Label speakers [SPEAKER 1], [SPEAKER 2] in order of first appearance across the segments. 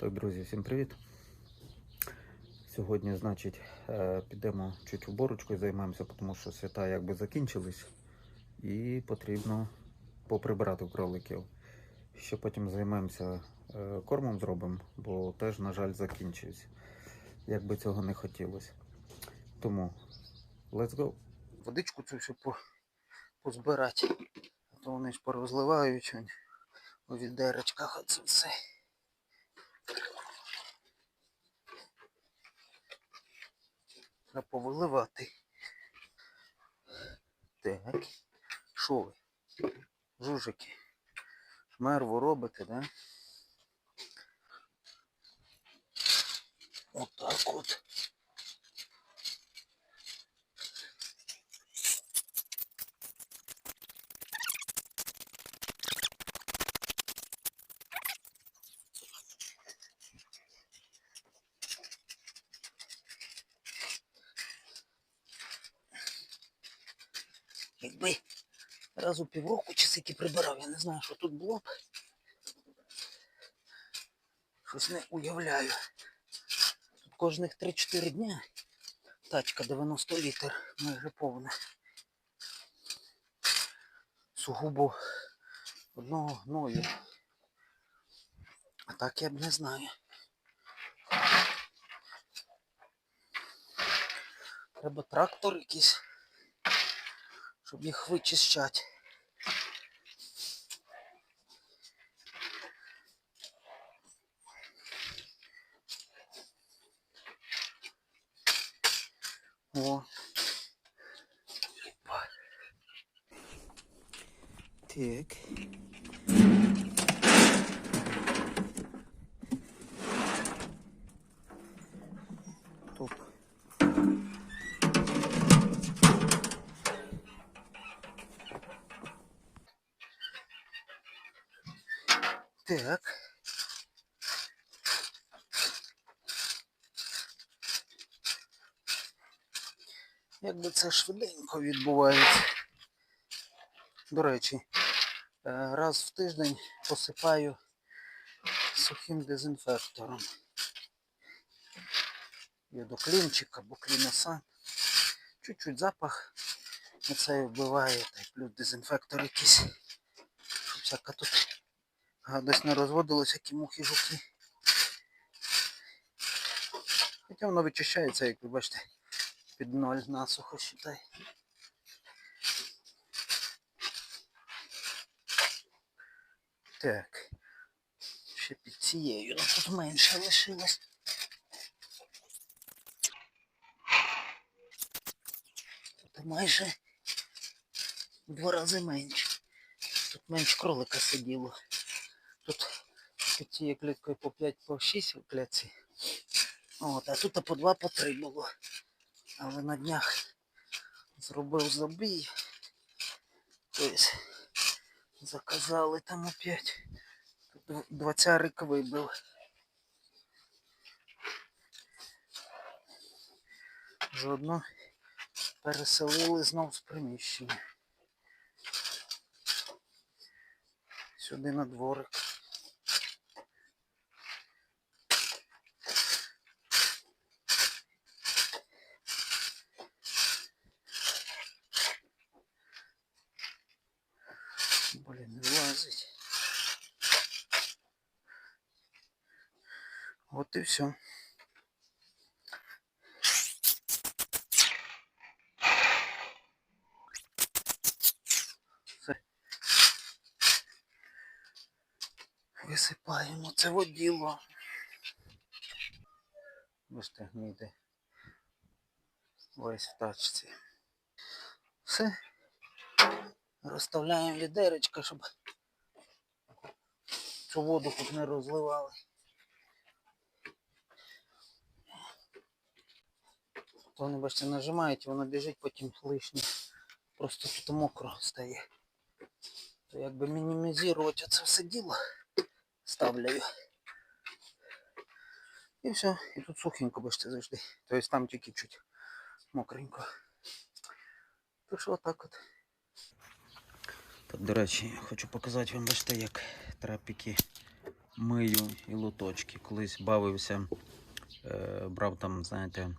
[SPEAKER 1] Так, друзі, всім привіт. Сьогодні, значить, е, підемо чуть уборочкою займаємося, тому що свята якби закінчились і потрібно поприбирати кроликів. Ще потім займемося е, кормом зробимо, бо теж, на жаль, закінчився. Як би цього не хотілося. Тому let's go. Водичку цю всю по, позбирати. А то вони ж порозливають у відеречках оце все. Треба повиливати. Так. Що ви? Жужики. Мерву робите, да? Отак от. Якби раз у півроку скільки прибирав, я не знаю, що тут було б. Щось не уявляю. Тут кожних 3-4 дня тачка 90 літр майже повна. Сугубо одного гною. А так я б не знаю. Треба трактор якийсь щоб їх вичищати. О. Так. Топ. Так. Якби це швиденько відбувається. До речі, е, раз в тиждень посипаю сухим дезінфектором. Йодоклінчик або кліносан. Чуть-чуть запах на це вбиває, та й плюс дезінфектор якийсь. Щоб всяка тут гадость не розводилась, які мухи жуки. Хоча воно вичищається, як ви бачите, під ноль насухо считай. Так. Ще під цією, ну тут менше лишилось. Тут майже два рази менше. Тут менше кролика сиділо. Тут під цією кліткою по 5 по 6 в клітці. От, а тут по 2 по 3 було. Але на днях зробив забій. Тобто заказали там опять. Тут двадцярик вибив. Заодно переселили знов з приміщення. Сюди на дворик. От і все. Висипаємо це воділо. Бачите, гніде. Весь в тачці. Все. Розставляємо відеречка, щоб цю воду тут не розливали. Вони, бачите, нажимають, воно біжить, потім лишнє. Просто тут мокро стає. То якби мінімізувати це все діло, ставляю. І все, і тут сухенько бачите завжди. Тобто там тільки чуть мокренько. То що отак от. Так, до речі, хочу показати вам, бачите, як трапіки мию і лоточки. Колись бавився, е, брав там, знаєте,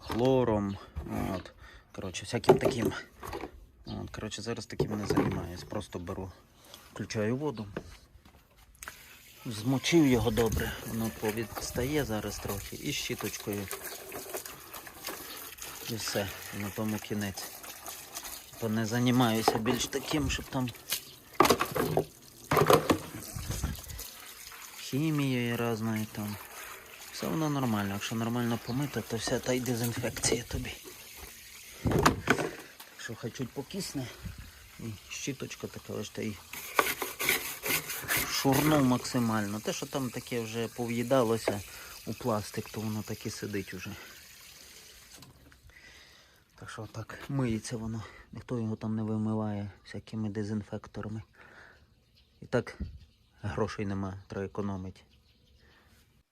[SPEAKER 1] хлором. От. Коротше, всяким таким. От, коротше, зараз таким не займаюсь. Просто беру, включаю воду. Змочив його добре, воно повідстає зараз трохи. І щіточкою. І все. На тому кінець. То не займаюся більш таким, щоб там хімією різною там. Все воно нормально. Якщо нормально помити, то вся та й дезінфекція тобі. Так що хай чуть покисне. Щіточка така ось та й шурнув максимально. Те, що там таке вже пов'їдалося у пластик, то воно так і сидить уже. Так що так миється воно. Ніхто його там не вимиває всякими дезінфекторами. І так грошей нема, треба економити.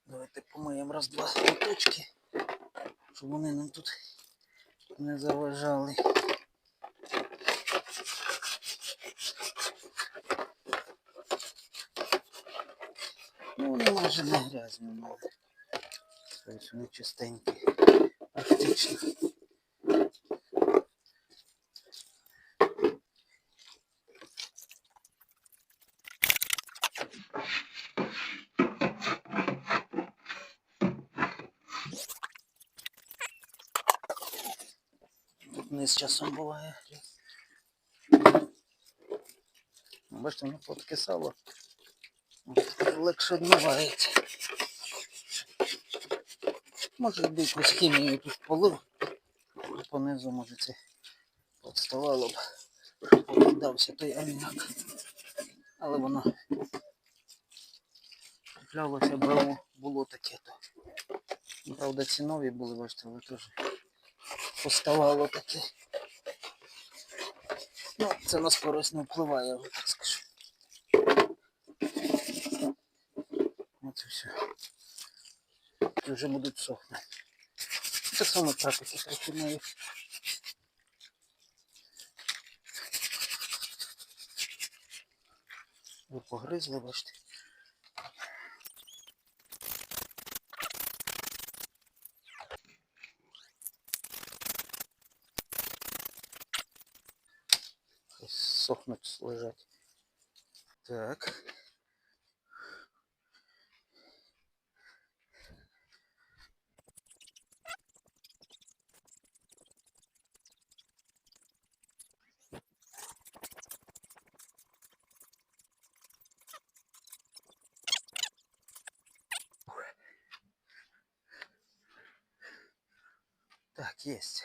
[SPEAKER 1] Давайте помиємо раз-два лоточки, щоб вони нам тут не заважали. Ну, вони майже не грязні в мене. Вони чистенькі. Практично. Часом буває. Ну, Бачите, воно подкисало. Легше відмивається. Може якусь хімію тут полив. Понизу може це подставало б. щоб Повідався той аміак. Але воно куплялося, було, було таке то. Правда, ці нові були, бачите, але теж поставало таке. Ну, це на скорость не впливає, я так скажу. От і все. І вже будуть сохнути. Так само трапиться трохи маю. Ви погризли, бачите. Лежать. Так. Так, есть.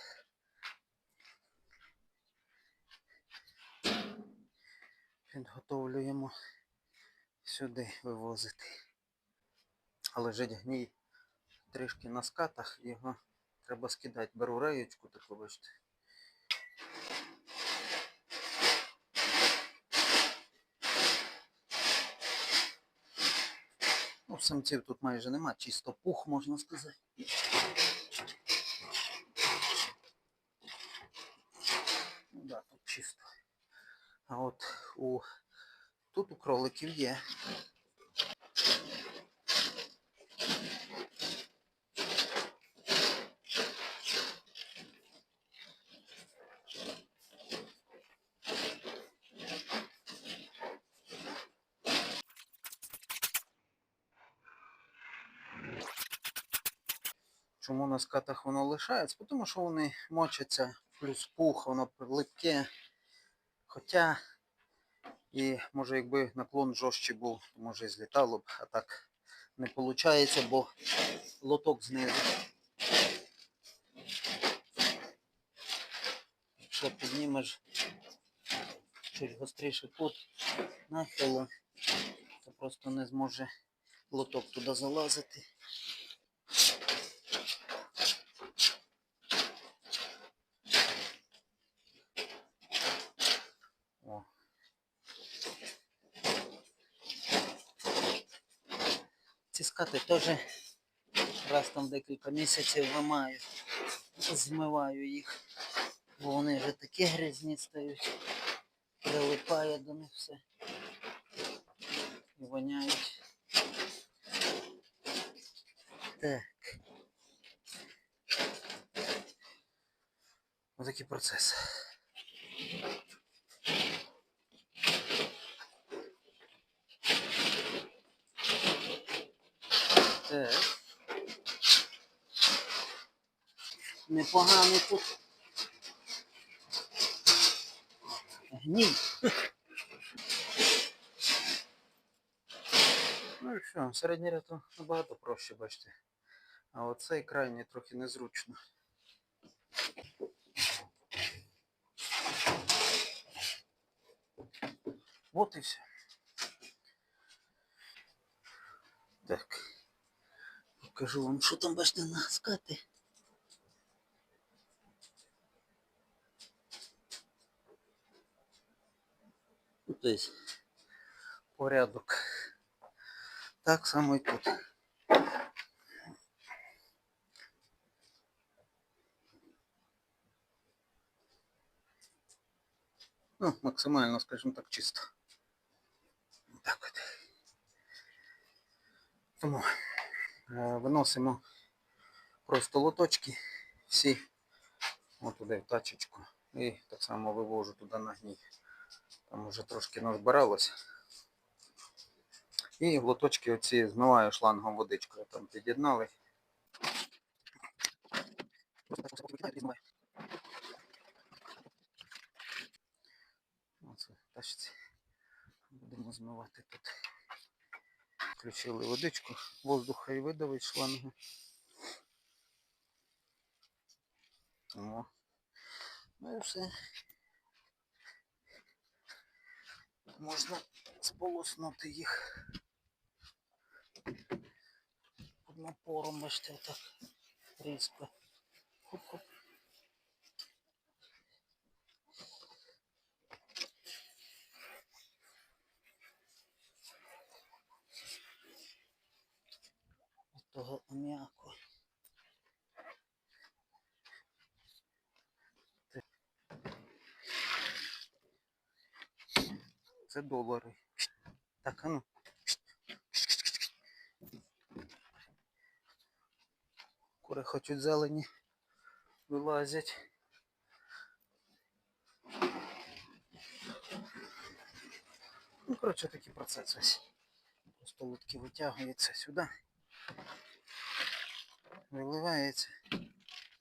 [SPEAKER 1] Підготовлюємо сюди вивозити. Лежить гній трішки на скатах, його треба скидати. Беру реєчку таку, бачите. Ну, самців тут майже нема, чисто пух, можна сказати. Ну да, тут чисто. А от у тут у кроликів є. Чому на скатах воно лишається? Тому що вони мочаться, плюс пух, воно липке. Хоча, і може якби наклон жорстче був, то може злітало б, а так не виходить, бо лоток знизу. Якщо піднімеш чуть гостріший кут нахилу, то просто не зможе лоток туди залазити. Квіти теж раз там декілька місяців вимаю, змиваю їх, бо вони вже такі грязні стають, прилипає до них все. І воняють. Так. Ось такий процес. Так. Непоганий тут. Гній. Ну і все, середній ряд набагато проще, бачите. А оцей крайній трохи незручно. От і все. Так. Покажу вам, що там бачите на скаті. Ну, то есть порядок. Так само і тут. Ну, максимально, скажімо так, чисто. Так от. Тому е, Виносимо просто лоточки всі отуди в тачечку. І так само вивожу туди на гній. Там вже трошки назбиралося. І в лоточки оці змиваю шлангом водичкою. Там під'єднали. Оце тачці. Будемо змивати тут. Включили водичку, воздух хай видавить шлангу. О. Ну і все. Можна сполоснути їх під напором, бачите, так різко. Хоп-хоп. Того аміаку. Це долари. Так, а ну. Кури хочуть зелені. Вилазять. Ну, коротше, такий процес ось. Просто лутки витягуються сюди. Виливається.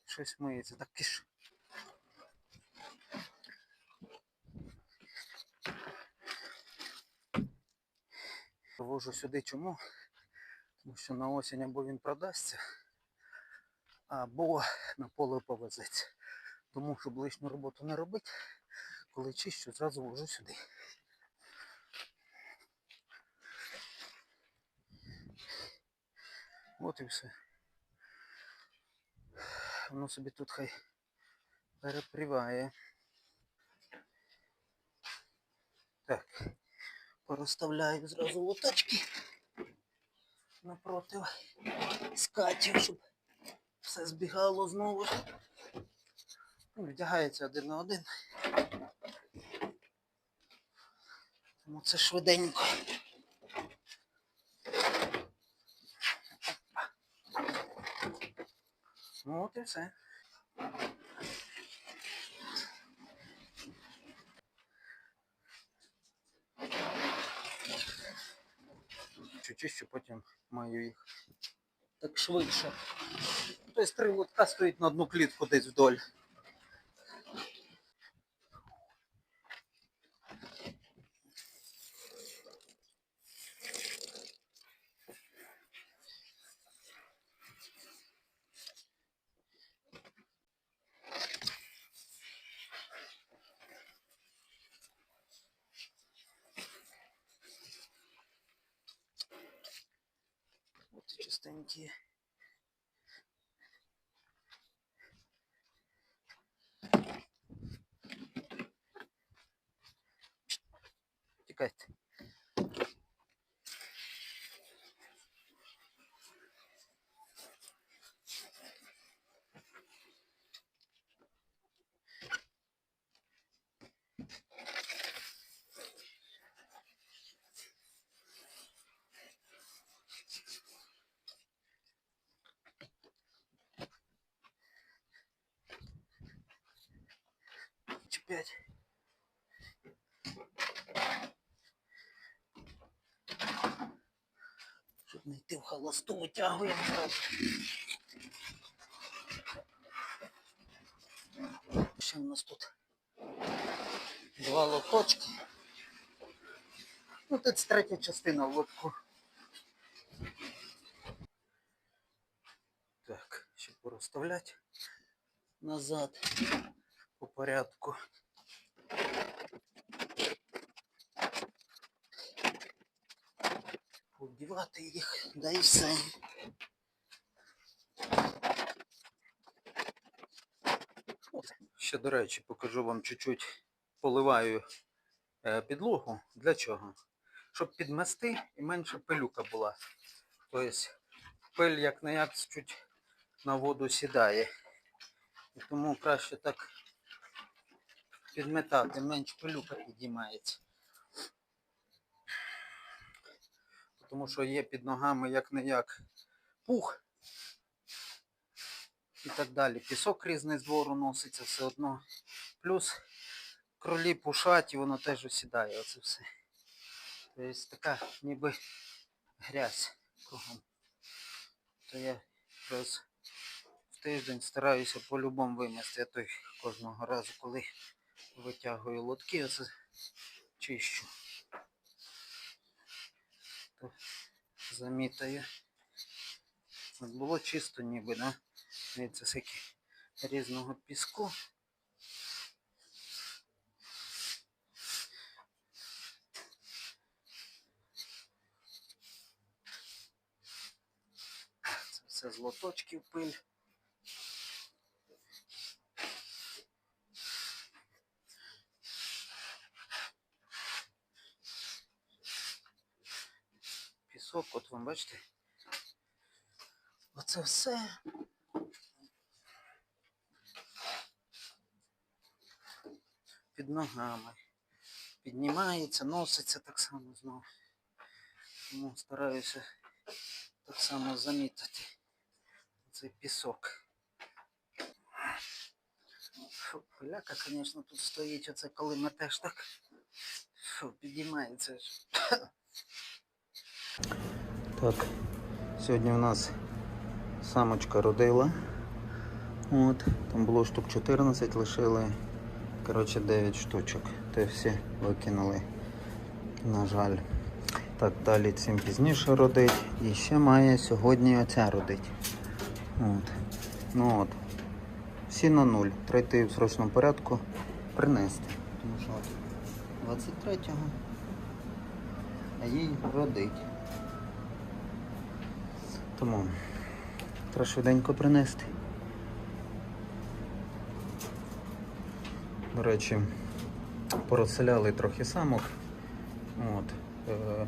[SPEAKER 1] Щось миється. Так киш. Вожу сюди чому? Тому що на осінь або він продасться, або на поле повезеться. Тому, щоб лишню роботу не робити, коли чищу, зразу вожу сюди. От і все. Воно собі тут хай перепріває. Так. Порозставляю зразу лоточки напротив скатів, щоб все збігало знову. Ну, Вдягається один на один. Тому це швиденько. Ну от і все. чищу, потім маю їх так швидше. Тобто три лотка стоїть на одну клітку десь вдоль. чекайте. Пять. Йти в холосту, витягуємо. Ще в нас тут два лоточки. Ну, тут третя частина лотку. Так, ще порозставляти назад по порядку. Повдівати їх, да і все. Ще, до речі, покажу вам чуть-чуть поливаю е, підлогу. Для чого? Щоб підмести і менше пилюка була. Тобто пиль як не як чуть на воду сідає. І тому краще так підметати, менш пилюка підіймається. Тому що є під ногами як не як пух і так далі. Пісок різний з двору носиться все одно. Плюс кролі пушать і воно теж осідає. Оце все. Тобто така ніби грязь кругом. То я раз в тиждень стараюся по-любому вимести. Я той кожного разу, коли витягую лотки, оце чищу. То замітаю. От було чисто ніби, да? Дивіться, скільки різного піску. Це все з лоточків пиль. Пісок, от вам бачите. Оце все. Під ногами. Піднімається, носиться так само знову. Тому стараюся так само замітити цей пісок. Фу, пиляка, звісно, тут стоїть, оце коли метеш так. Фу, підіймається ж. Так, сьогодні у нас самочка родила. От, там було штук 14, лишили. Коротше, 9 штучок. Те всі викинули. На жаль. Так, далі цим пізніше родить. І ще має сьогодні оця родить. От. Ну от. Всі на нуль. Треба йти в срочному порядку принести. Тому що от 23-го. А їй родить. Тому треба швиденько принести. До речі, порозселяли трохи самок. От. Е,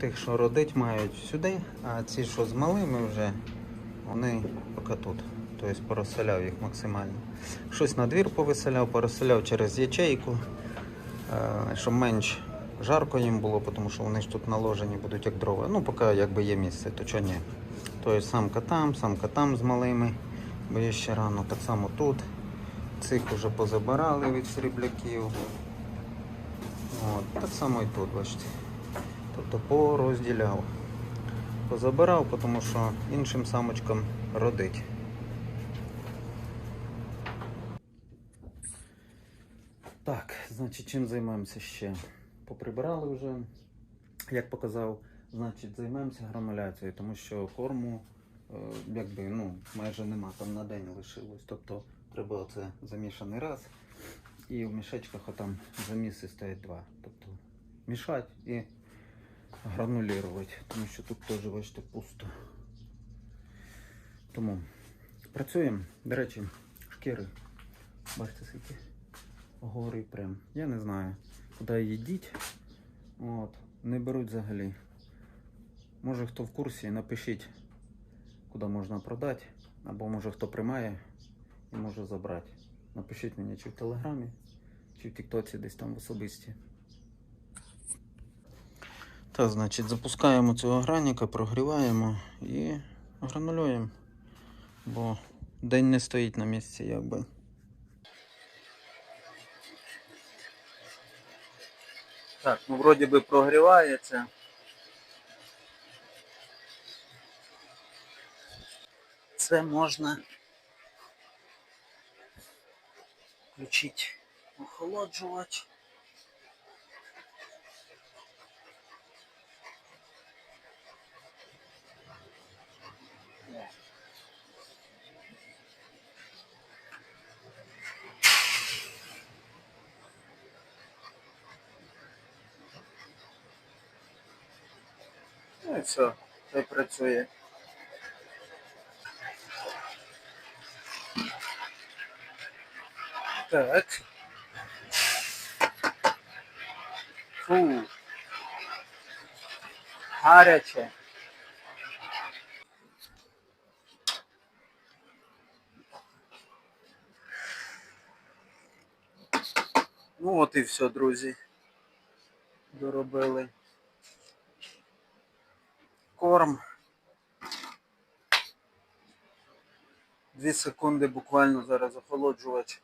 [SPEAKER 1] тих, що родить, мають сюди, а ці, що з малими вже, вони поки тут. Тобто порозселяв їх максимально. Щось на двір повиселяв, порозселяв через ячейку, е, щоб менш жарко їм було, тому що вони ж тут наложені будуть як дрова. Ну, поки якби є місце, то чого ні. Тобто самка там, самка там з малими, бо є ще рано, так само тут. Цих вже позабирали від срібляків. От, так само і тут, бачите. Тобто порозділяв. Позабирав, тому що іншим самочкам родить. Так, значить, чим займаємося ще? Поприбирали вже, як показав, значить, займаємося грануляцією, тому що корму е, якби, ну, майже нема, там на день лишилось. Тобто треба оце замішаний раз. І в мішечках отам заміси стоять два. Тобто мішати і гранулювати, тому що тут теж бачите пусто. Тому працюємо. До речі, шкіри. Бачите, скільки гори прям. Я не знаю, куди її діть. От. Не беруть взагалі. Може хто в курсі, напишіть, куди можна продати. Або може хто приймає і може забрати. Напишіть мені чи в Телеграмі, чи в Тіктоці десь там в особисті. Так, значить, запускаємо цього граніка, прогріваємо і гранулюємо. Бо день не стоїть на місці, якби. Так, ну вроді би прогрівається. Це можна включити охолоджувач. Все, працює. Так. Фу. Гаряче. Ну от і все, друзі. Доробили. Корм. Дві секунди буквально зараз охолоджувач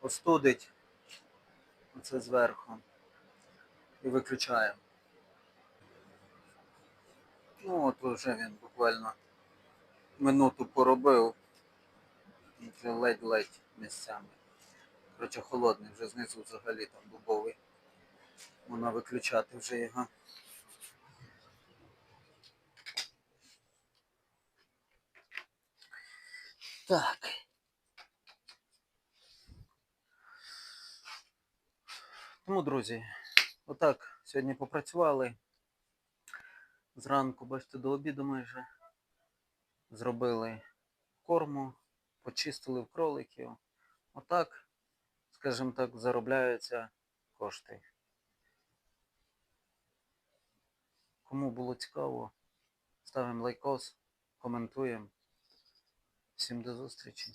[SPEAKER 1] остудить. Оце зверху. І виключаємо. Ну от вже він буквально минуту поробив. І вже ледь-ледь місцями. Короче, холодний, вже знизу взагалі там дубовий. Можна виключати вже його. Так. Тому, друзі, отак сьогодні попрацювали. Зранку, бачите, до обіду майже зробили корму, почистили в кроликів. Отак, скажімо так, заробляються кошти. Кому було цікаво, ставимо лайкос, коментуємо. Всім до зустрічі.